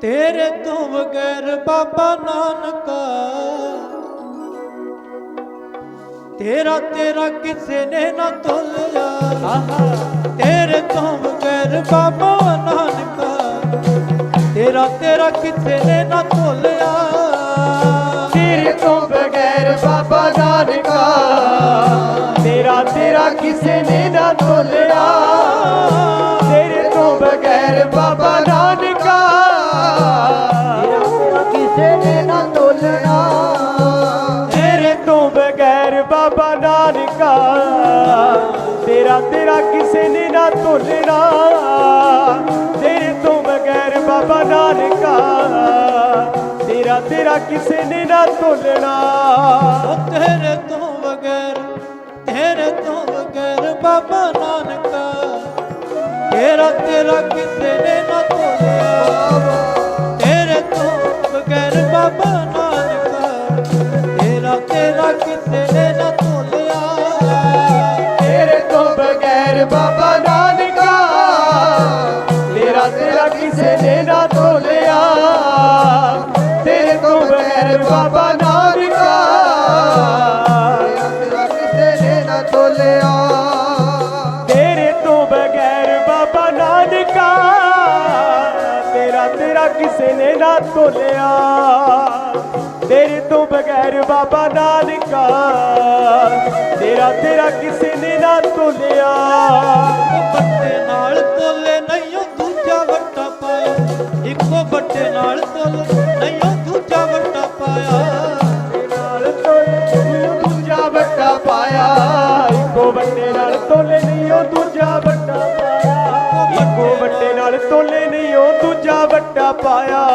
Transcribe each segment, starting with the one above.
ਤੇਰੇ ਤੋਂ ਬਗੈਰ ਬਾਬਾ ਨਾਨਕਾ। ਤੇਰਾ ਤੇਰਾ ਕਿਸੇ ਨੇ ਨਾ ਤੋਲਿਆ। ਤੇਰੇ ਤੋਂ ਬਗੈਰ ਬਾਬਾ ਨਾਨਕਾ। ਤੇਰਾ ਤੇਰਾ ਕਿਸੇ ਨੇ ਨਾ ਤੋਲਿਆ। ਤੇਰੇ ਤੋਂ ਬਗੈਰ ਬਾਬਾ ਨਾਨਕਾ। ਤੇਰਾ ਤੇਰਾ ਕਿਸੇ ਨੇ ਤੋਲਣਾ। ਤੇਰੇ ਤੋਂ ਬਗੈਰ ਬਾਬਾ ਨਾਨਕਾ ਤੇਰਾ ਤੇਰਾ ਕਿਸੇ ਨੇ ਨਾ ਤੋਲਣਾ। ਤੇਰੇ ਤੋਂ ਬਗੈਰ ਬਾਬਾ ਨਾਨਕਾ ਤੇਰਾ ਤੇਰਾ ਕਿਸੇ ਨੇ ਨਾ ਤੋਲਣਾ। ਤੇਰੇ ਤੋਂ ਬਗੈਰ ਤੇਰੇ ਤੋਂ ਬਗੈਰ ਬਾਬਾ ਨਾਨਕਾ ਤੇਰਾ ਤੇਰਾ ਕਿਸੇ ਨੇ ਨਾ ਤੋਲਿਆ ਕਿਸੇ ਨੇ ਨਾ ਤੋਲਿਆ। ਤੇਰੇ ਤੋਂ ਬਗੈਰ ਬਾਬਾ ਨਾਨਕਾ। ਤੇਰਾ ਤੇਰਾ ਕਿਸੇ ਨੇ ਨਾ ਤੋਲਿਆ। ਬੱਟੇ ਨਾਲ ਤੋਲੇ ਨਹੀਂ ਉਹ ਦੂਜਾ ਵੱਟਾ ਪਾਇਆ। ਇੱਕੋ ਬੱਟੇ ਨਾਲ ਤੋਲੇ ਨਹੀਂ ਉਹ ਦੂਜਾ ਵੱਟਾ ਪਾਇਆ। ਨਾਲ ਤੋਲੇ ਦੂਜਾ ਵੱਡਾ ਪਾਇਆ। ਇੱਕੋ ਵੱਡੇ ਨਾਲ ਤੋਲੇ ਨਹੀਂ ਉਹ ਦੂਜਾ ਵੱਡਾ ਪਾਇਆ। ਇੱਕੋ ਵੱਡੇ ਨਾਲ ਤੋਲੇ ਨਹੀਂ ਉਹ ਦੂਜਾ ਵੱਡਾ ਪਾਇਆ।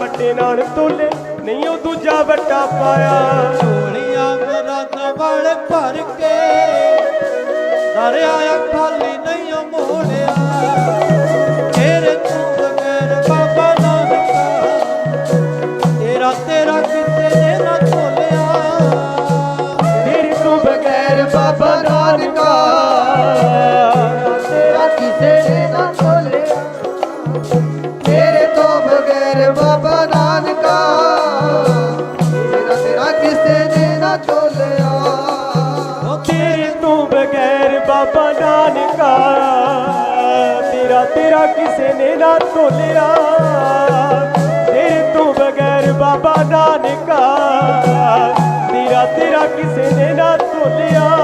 ਵੱਡੇ ਨਾਲ ਤੋਲੇ ਨਹੀਂ ਉਹ ਦੂਜਾ ਵੱਡਾ ਪਾਇਆ। ਝੋਲੀਆਂ ਮਰਾਨਾ ਵਾਲੇ ਭਰ ਕੇ ਦਰਿਆ ਖਾਲੀ ਨਹੀਂ ਓ ਮੋੜਿਆ। ਤੇਰੇ ਤੋਂ ਬਗੈਰ ਬਾਬਾ ਨਾਨਕਾ ਤੇਰਾ ਤੇਰਾ ਕਿਸੇ ਨੇ ਨਾ ਤੋਲਿਆ ਤੇਰੇ ਤੋਂ ਬਗੈਰ ਬਾਬਾ ਨਾਨਕਾ। ਕਿਸੇ ਨੇ ਨਾ ਤੋਲਿਆ। ਤੇਰੇ ਤੋਂ ਬਗੈਰ ਬਾਬਾ ਨਾਨਕਾ। ਤੇਰਾ ਤੇਰਾ ਕਿਸੇ ਨੇ ਨਾ ਤੋਲਿਆ।